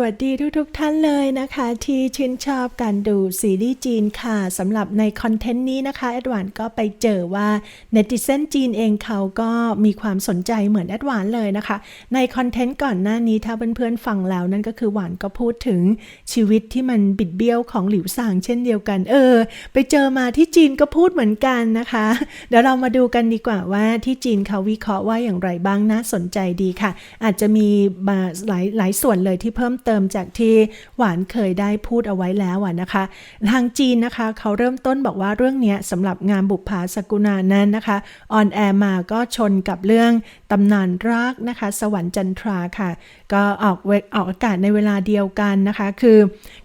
วัสดีทุกๆทท่านเลยนะคะ ที่ชื่นชอบการดูซีรีส์จีนค่ะสำหรับในคอนเทนต์นี้นะคะแอดวานก็ไปเจอว่าเนติเซนจีนเองเขาก็มีความสนใจเหมือนแอดวานเลยนะคะ ในคอนเทนต์ก่อนหน้านี้ถ้าเพื่อนๆฟังแล้วนั่นก็คือหวานก็พูดถึงชีวิตที่มันบิดเบี้ยวของหลิวซางเช่นเดียวกัน เออ ไปเจอมาที่จีนก็พูดเหมือนกันนะคะ เดี๋ยวเรามาดูกันดีกว่าว่าที่จีนเขาวิเคราะห์ว่าอย่างไรบ้างน่าสนใจดีค่ะ อาจจะมีหลายหลายส่วนเลยที่เพิ่มเติมจากที่หวานเคยได้พูดเอาไว้แล้วนะคะ ทางจีนนะคะเขาเริ่มต้นบอกว่าเรื่องนี้สำหรับงานบุปผาสกุณานั้นนะคะออนแอร์มาก็ชนกับเรื่อง ตำนานรักนะคะ สวรรค์จันทราค่ะ ก็ออกเวออกอากาศในเวลาเดียวกันนะคะ คือ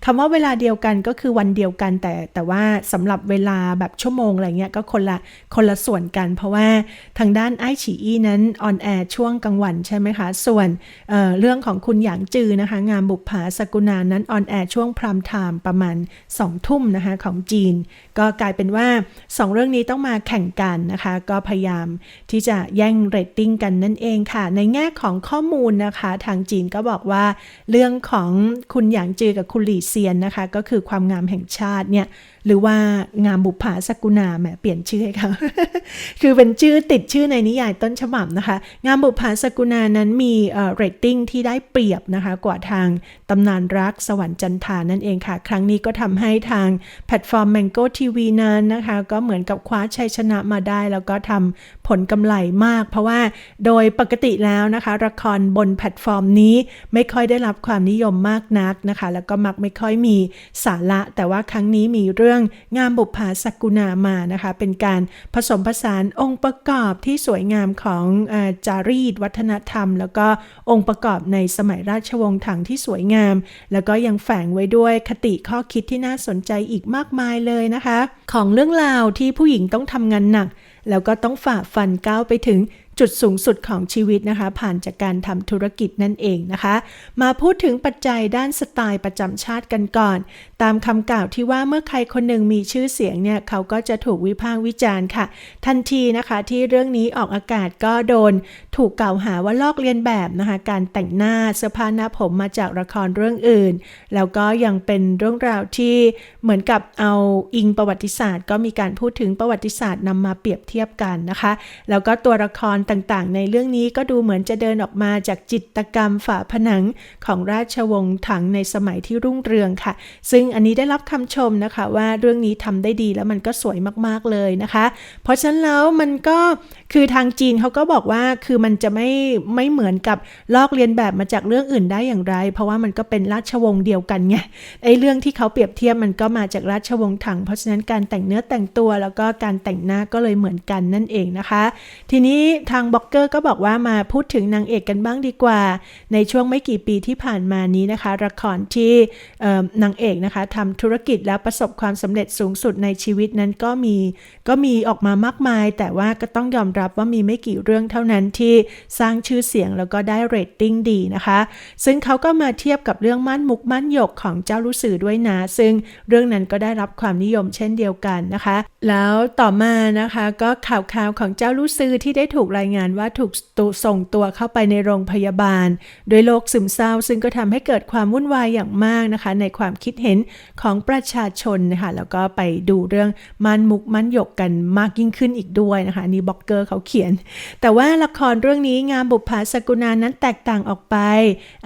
คำว่าเวลาเดียวกันก็คือวันเดียวกัน แต่แต่ว่าสำหรับเวลาแบบชั่วโมงอะไรเงี้ยก็คนละคนละส่วนกัน เพราะว่าทางด้านไอฉีอีนั้นออนแอร์ช่วงกลางวันใช่ไหมคะ ส่วนเเรื่องของคุณหยางจือนะคะ งานบุปผาสกุณานั้นออนแอร์ช่วงพรามไทม์ประมาณ2ทุ่มนะคะของจีน ก็กลายเป็นว่า 2 เรื่องนี้ต้องมาแข่งกันนะคะ ก็พยายามที่จะแย่งเรตติ้งกันนั่นเองค่ะ ในแง่ของข้อมูลนะคะ ทางจีนก็บอกว่า เรื่องของคุณหยางจือกับคุณหลี่เซียนนะคะ ก็คือความงามแห่งชาติเนี่ย หรือว่างามบุปผาสกุณาแหมเปลี่ยนชื่อให้เขาคือเป็นชื่อติดชื่อในนิยายต้นฉบับนะคะ งามบุปผาสกุณานั้นมีเรตติ้งที่ได้เปรียบนะคะ กว่าทางตำนานรักสวรรค์จันทานั่นเองค่ะ ครั้งนี้ก็ทำให้ทางแพลตฟอร์ม Mango TV นั้นนะคะ ก็เหมือนกับคว้าชัยชนะมาได้ แล้วก็ทำผลกำไรมาก เพราะว่าโดยปกติแล้วนะคะ ละครบนแพลตฟอร์มนี้ไม่ค่อยได้รับความนิยมมากนักนะคะ แล้วก็มักไม่ค่อยมีสาระ แต่ว่าครั้งนี้มีเรื่องงามบุปผาสกุณามานะคะ เป็นการผสมผสานองค์ประกอบที่สวยงามของอจารีตวัฒนธรรม แล้วก็องค์ประกอบในสมัยราชวงศ์ถังที่สวยงาม แล้วก็ยังแฝงไว้ด้วยคติข้อคิดที่น่าสนใจอีกมากมายเลยนะคะ ของเรื่องราวที่ผู้หญิงต้องทำงานหนัก แล้วก็ต้องฝ่าฟันก้าวไปถึง จุดสูงสุดของชีวิตนะคะ ผ่านจากการทำธุรกิจนั่นเองนะคะ มาพูดถึงปัจจัยด้านสไตล์ประจำชาติกันก่อน ตามคำกล่าวที่ว่าเมื่อใครคนหนึ่งมีชื่อเสียงเนี่ย เขาก็จะถูกวิพากษ์วิจารณ์ค่ะ ทันทีนะคะที่เรื่องนี้ออกอากาศก็โดน ถูกกล่าวหาว่าลอกเลียนแบบนะคะ การแต่งหน้าเสื้อผ้าหน้าผมมาจากละครเรื่องอื่น แล้วก็ยังเป็นเรื่องราวที่เหมือนกับเอาอิงประวัติศาสตร์ ก็มีการพูดถึงประวัติศาสตร์นำมาเปรียบเทียบกันนะคะ แล้วก็ตัวละครต่างๆ ในเรื่องนี้ก็ดูเหมือนจะเดินออกมาจากจิตกรรมฝาผนังของราชวงศ์ถังในสมัยที่รุ่งเรืองค่ะ ซึ่งอันนี้ได้รับคำชมนะคะว่าเรื่องนี้ทำได้ดีแล้วมันก็สวยมากๆเลยนะคะ เพราะฉะนั้นแล้วมันก็คือทางจีนเขาก็บอกว่าคือมันจะไม่ไม่เหมือนกับลอกเลียนแบบมาจากเรื่องอื่นได้อย่างไร เพราะว่ามันก็เป็นราชวงศ์เดียวกันไงไอ้เรื่องที่เขาเปรียบเทียบมันก็มาจากราชวงศ์ถัง เพราะฉะนั้นการแต่งเนื้อแต่งตัวแล้วก็การแต่งหน้าก็เลยเหมือนกันนั่นเองนะคะ ทีนี้ทางบล็อกเกอร์ก็บอกว่ามาพูดถึงนางเอกกันบ้างดีกว่า ในช่วงไม่กี่ปีที่ผ่านมานี้นะคะละครที่นางเอกนะคะทำธุรกิจแล้วประสบความสำเร็จสูงสุดในชีวิตนั้นก็มีก็มีออกมามากมาย แต่ว่าก็ต้องยอมรับว่ามีไม่กี่เรื่องเท่านั้นที่สร้างชื่อเสียงแล้วก็ได้เรตติ้งดีนะคะ ซึ่งเขาก็มาเทียบกับเรื่องมั่นมุกมั่นหยกของเจ้ารู้สื่อด้วยนะ ซึ่งเรื่องนั้นก็ได้รับความนิยมเช่นเดียวกันนะคะ แล้วต่อมานะคะก็ข่าวข่าวของเจ้ารู้สื่อที่ได้ถูกรายงานว่าถูกส่งตัวเข้าไปในโรงพยาบาล โดยโรคซึมเศร้า ซึ่งก็ทำให้เกิดความวุ่นวายอย่างมากนะคะ ในความคิดเห็นของประชาชนนะคะแล้วก็ไปดูเรื่องมันมุกมันหยกกันมากยิ่งขึ้นอีกด้วยนะคะนี่บล็อกเกอร์เขาเขียน แต่ว่าละครเรื่องนี้งามบุปผาสกุณานั้นแตกต่างออกไป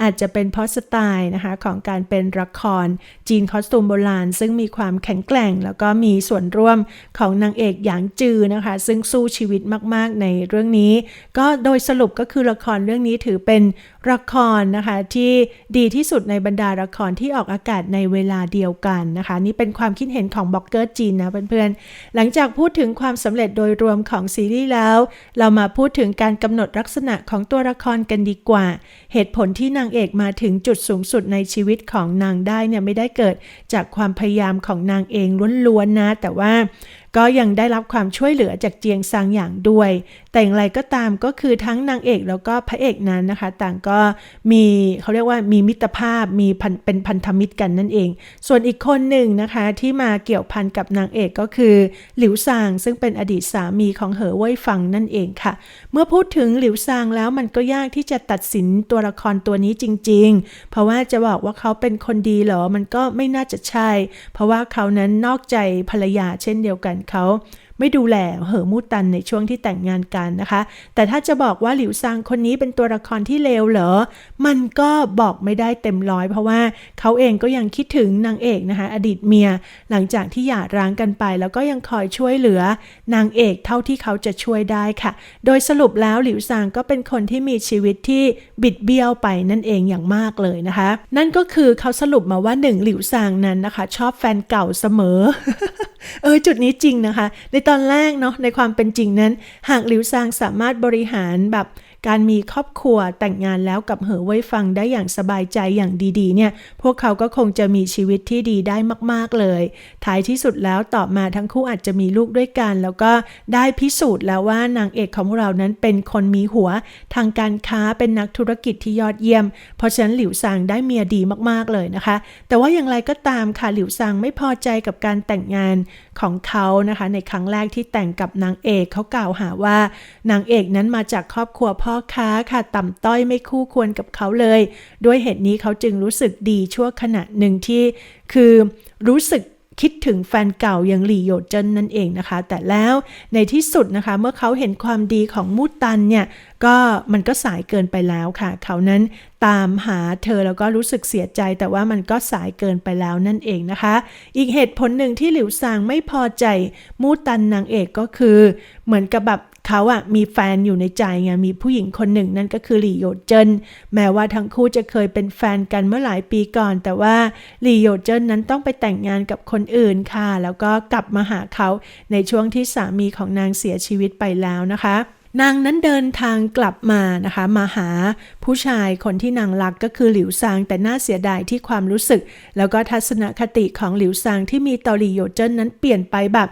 อาจจะเป็นเพราะสไตล์นะคะของการเป็นละครจีนคอสตูมโบราณ ซึ่งมีความแข็งแกร่ง แล้วก็มีส่วนร่วมของนางเอกหยางจือนะคะ ซึ่งสู้ชีวิตมาก ๆ ในเรื่องนี้ก็โดยสรุปก็คือละครเรื่องนี้ถือเป็นละครนะคะที่ดีที่สุดในบรรดาละครที่ออกอากาศในเวลาเดียวกันนะคะ นี่เป็นความคิดเห็นของบล็อกเกอร์จีนนะเพื่อนๆ หลังจากพูดถึงความสำเร็จโดยรวมของซีรีส์แล้ว เรามาพูดถึงการกำหนดลักษณะของตัวละครกันดีกว่า เหตุผลที่นางเอกมาถึงจุดสูงสุดในชีวิตของนางได้เนี่ยไม่ได้เกิดจากความพยายามของนางเองล้วนๆนะ แต่ว่าก็ยังได้รับความช่วยเหลือจากเจียงซางอย่างด้วยแต่อย่างไรก็ตามก็คือทั้งนางเอกแล้วก็พระเอกนั้นนะคะ ต่างก็มีเขาเรียกว่ามีมิตรภาพมีพเป็นพันธมิตรกันนั่นเอง ส่วนอีกคนหนึ่งนะคะที่มาเกี่ยวพันกับนางเอกก็คือ หลิวซางซึ่งเป็นอดีตสามีของเหอเว่ยฟังนั่นเองค่ะ เมื่อพูดถึงหลิวซางแล้วมันก็ยากที่จะตัดสินตัวละครตัวนี้จริง ๆ เพราะว่าจะบอกว่าเขาเป็นคนดีเหรอมันก็ไม่น่าจะใช่ เพราะว่าเขานั้นนอกใจภรรยาเช่นเดียวกันเขา ไม่ดูแลเหอมูตันในช่วงที่แต่งงานกันนะคะ แต่ถ้าจะบอกว่าหลิวซางคนนี้เป็นตัวละครที่เลวเหรอ มันก็บอกไม่ได้เต็มร้อย เพราะว่าเขาเองก็ยังคิดถึงนางเอกนะคะ อดีตเมียหลังจากที่หย่าร้างกันไป แล้วก็ยังคอยช่วยเหลือนางเอกเท่าที่เขาจะช่วยได้ค่ะ โดยสรุปแล้วหลิวซางก็เป็นคนที่มีชีวิตที่บิดเบี้ยวไปนั่นเองอย่างมากเลยนะคะ นั่นก็คือเขาสรุปมาว่าหนึ่งหลิวซางนั้นนะคะ ชอบแฟนเก่าเสมอ เออจุดนี้จริงนะคะ ในตตอนแรกเนาะในความเป็นจริงนั้น หากหลิวซางสามารถบริหารแบบ การมีครอบครัวแต่งงานแล้วกับเหอไว้ฟังได้อย่างสบายใจอย่างดีๆ เนี่ย พวกเขาก็คงจะมีชีวิตที่ดีได้มาก ๆ เลย ท้ายที่สุดแล้วต่อมาทั้งคู่อาจจะมีลูกด้วยกัน แล้วก็ได้พิสูจน์แล้วว่านางเอกของเรานั้นเป็นคนมีหัว ทางการค้าเป็นนักธุรกิจที่ยอดเยี่ยม เพราะฉะนั้นหลิวซางได้เมียดีมากๆเลยนะคะ แต่ว่าอย่างไรก็ตามค่ะหลิวซางไม่พอใจกับการแต่งงานของเขานะคะ ในครั้งแรกที่แต่งกับนางเอกเขากล่าวหาว่านางเอกนั้นมาจากครอบครัวพ่อค้าค่ะต่ำต้อยไม่คู่ควรกับเขาเลย ด้วยเหตุนี้เขาจึงรู้สึกดีชั่วขณะหนึ่งที่ คือรู้สึกคิดถึงแฟนเก่าอย่างหลี่โยเจินนั่นเองนะคะ แต่แล้วในที่สุดนะคะ เมื่อเขาเห็นความดีของมูตันเนี่ยก็มันก็สายเกินไปแล้วค่ะ เขานั้นตามหาเธอแล้วก็รู้สึกเสียใจ แต่ว่ามันก็สายเกินไปแล้วนั่นเองนะคะ อีกเหตุผลหนึ่งที่หลิวซางไม่พอใจมูตันนางเอกก็คือ เหมือนกับแบบ เขาอะมีแฟนอยู่ในใจไงมีผู้หญิงคนหนึ่งนั่นก็คือหลี่โยเจินแม้ว่าทั้งคู่จะเคยเป็นแฟนกันเมื่อหลายปีก่อน แต่ว่าหลี่โยเจินนั้นต้องไปแต่งงานกับคนอื่นค่ะ แล้วก็กลับมาหาเขาในช่วงที่สามีของนางเสียชีวิตไปแล้วนะคะ นางนั้นเดินทางกลับมานะคะ มาหาผู้ชายคนที่นางรักก็คือหลิวซาง แต่น่าเสียดายที่ความรู้สึก แล้วก็ทัศนคติของหลิวซางที่มีต่อหลี่โยเจิ้นนั้นเปลี่ยนไปแบบ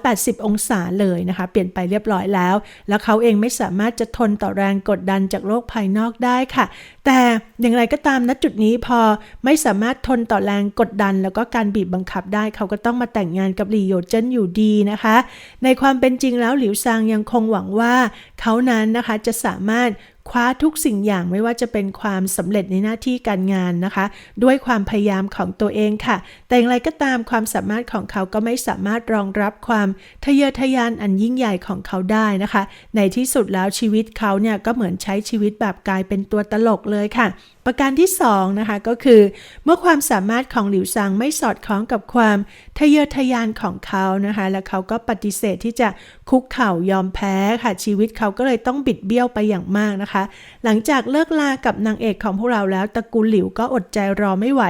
180 องศาเลยนะคะ เปลี่ยนไปเรียบร้อยแล้ว แล้วเขาเองไม่สามารถจะทนต่อแรงกดดันจากโลกภายนอกได้ค่ะ แต่อย่างไรก็ตามณจุดนี้พอไม่สามารถทนต่อแรงกดดัน แล้วก็การบีบบังคับได้เขาก็ต้องมาแต่งงานกับหลี่โยเจิ้นอยู่ดีนะคะ ในความเป็นจริงแล้วหลิวซางยังคงหวังว่า เขานั้นนะคะจะสามารถ คว้าทุกสิ่งอย่างไม่ว่าจะเป็นความสำเร็จในหน้าที่การงานนะคะ ด้วยความพยายามของตัวเองค่ะ แต่อย่างไรก็ตามความสามารถของเขาก็ไม่สามารถรองรับความทะเยอทะยานอันยิ่งใหญ่ของเขาได้นะคะ ในที่สุดแล้วชีวิตเขาเนี่ยก็เหมือนใช้ชีวิตแบบกลายเป็นตัวตลกเลยค่ะประการที่2นะคะก็คือ เมื่อความสามารถของหลิวซางไม่สอดคล้องกับความทะเยอทะยานของเขานะคะและเขาก็ปฏิเสธที่จะคุกเข่ายอมแพ้ค่ะชีวิตเขาก็เลยต้องบิดเบี้ยวไปอย่างมากนะคะ หลังจากเลิกลากับนางเอกของพวกเราแล้วตระกูลหลิวก็อดใจรอไม่ไหว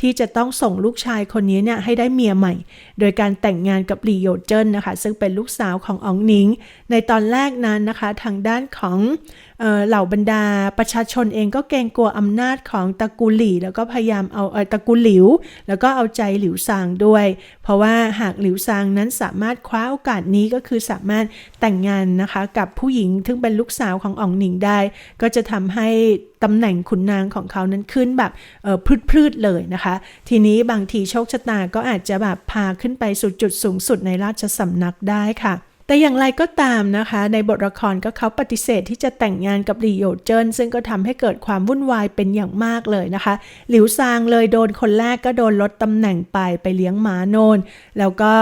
ที่จะต้องส่งลูกชายคนนี้เนี่ยให้ได้เมียใหม่ โดยการแต่งงานกับหลี่โยเจิ้นนะคะ ซึ่งเป็นลูกสาวของอองนิง ในตอนแรกนั้นนะคะ ทางด้านของเหล่าบรรดาประชาชนเองก็เกรงกลัวอำนาจของตระกูลหลี่ แล้วก็พยายามเอาตระกูลหลิว แล้วก็เอาใจหลิวซางด้วย เพราะว่าหากหลิวซางนั้นสามารถคว้าโอกาสนี้ก็คือสามารถแต่งงานนะคะกับผู้หญิงซึ่งเป็นลูกสาวของอองหนิงได้ ก็จะทำให้ตำแหน่งขุนนางของเขานั้นขึ้นแบบพืดๆเลยนะคะ ทีนี้บางทีโชคชะตาก็อาจจะแบบพาขึ้นไปสู่จุดสูงสุดในราชสำนักได้ค่ะ แต่อย่างไรก็ตามนะคะ ในบทละครก็เขาปฏิเสธที่จะแต่งงานกับหลี่โยเจินซึ่งก็ทำให้เกิดความวุ่นวายเป็นอย่างมากเลยนะคะ หลิวซางเลยโดนคนแรกก็โดนลดตำแหน่งไปไปเลี้ยงหมาโนน แล้วก็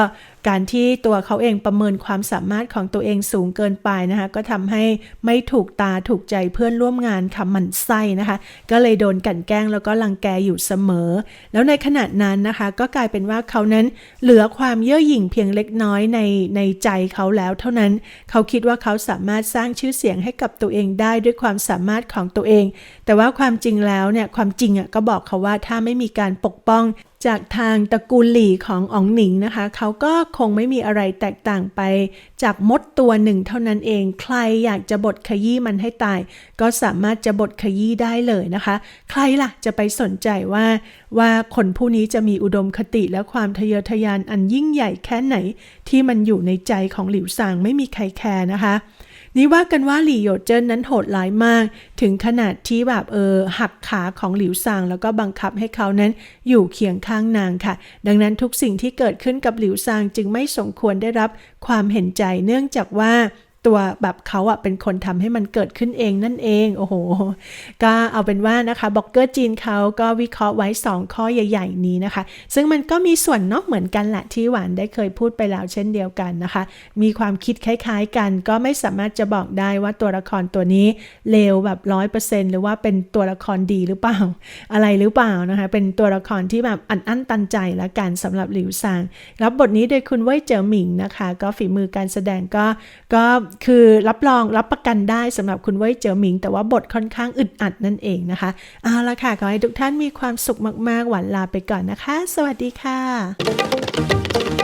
การที่ตัวเขาเองประเมินความสามารถของตัวเองสูงเกินไปนะคะ ก็ทำให้ไม่ถูกตาถูกใจเพื่อนร่วมงานคำหมันไส้นะคะ ก็เลยโดนกันแกล้งแล้วก็ลังแกอยู่เสมอ แล้วในขณะนั้นนะคะ ก็กลายเป็นว่าเขานั้นเหลือความเย่อหยิ่งเพียงเล็กน้อยในในใจเขาแล้วเท่านั้น เขาคิดว่าเขาสามารถสร้างชื่อเสียงให้กับตัวเองได้ด้วยความสามารถของตัวเอง แต่ว่าความจริงแล้วเนี่ยความจริงอะก็บอกเขาว่าถ้าไม่มีการปกป้อง จากทางตระกูลหลี่ของอ๋องหนิงนะคะ เขาก็คงไม่มีอะไรแตกต่างไป จากมดตัวหนึ่งเท่านั้นเอง ใครอยากจะบดขยี้มันให้ตาย ก็สามารถจะบดขยี้ได้เลยนะคะ ใครล่ะจะไปสนใจว่า ว่าคนผู้นี้จะมีอุดมคติและความทะเยอทะยานอันยิ่งใหญ่แค่ไหน ที่มันอยู่ในใจของหลิวซางไม่มีใครแคร์นะคะนี่ว่ากันว่าหลี่โหยเจิ้นนั้นโหดร้ายมาก ถึงขนาดที่แบบเออหักขาของหลิวซางแล้วก็บังคับให้เขานั้นอยู่เคียงข้างนางค่ะ ดังนั้นทุกสิ่งที่เกิดขึ้นกับหลิวซางจึงไม่สมควรได้รับความเห็นใจเนื่องจากว่า ตัวแบบเขาอะเป็นคนทำให้มันเกิดขึ้นเองนั่นเอง โอ้โห ก็เอาเป็นว่านะคะบล็อกเกอร์จีนเขาก็วิเคราะห์ไว้ 2 ข้อใหญ่ ๆ นี้นะคะ ซึ่งมันก็มีส่วนนอกเหมือนกันแหละที่หวานได้เคยพูดไปแล้วเช่นเดียวกันนะคะ มีความคิดคล้ายๆกัน ก็ไม่สามารถจะบอกได้ว่าตัวละครตัวนี้เลวแบบร้อยเปอร์เซ็นหรือว่าเป็นตัวละครดีหรือเปล่า อะไรหรือเปล่านะคะ เป็นตัวละครที่แบบอันอั้นตันใจละกันสำหรับหลิวซางรับบทนี้โดยคุณเว่ยเจ๋อหมิงนะคะ ก็ฝีมือการแสดงก็ก็คือรับรองรับประกันได้สำหรับคุณเว่ยเจ๋อหมิง แต่ว่าบทค่อนข้างอึดอัดนั่นเองนะคะเอาละค่ะ ขอให้ทุกท่านมีความสุขมาก ๆ หวันลาไปก่อนนะคะ สวัสดีค่ะ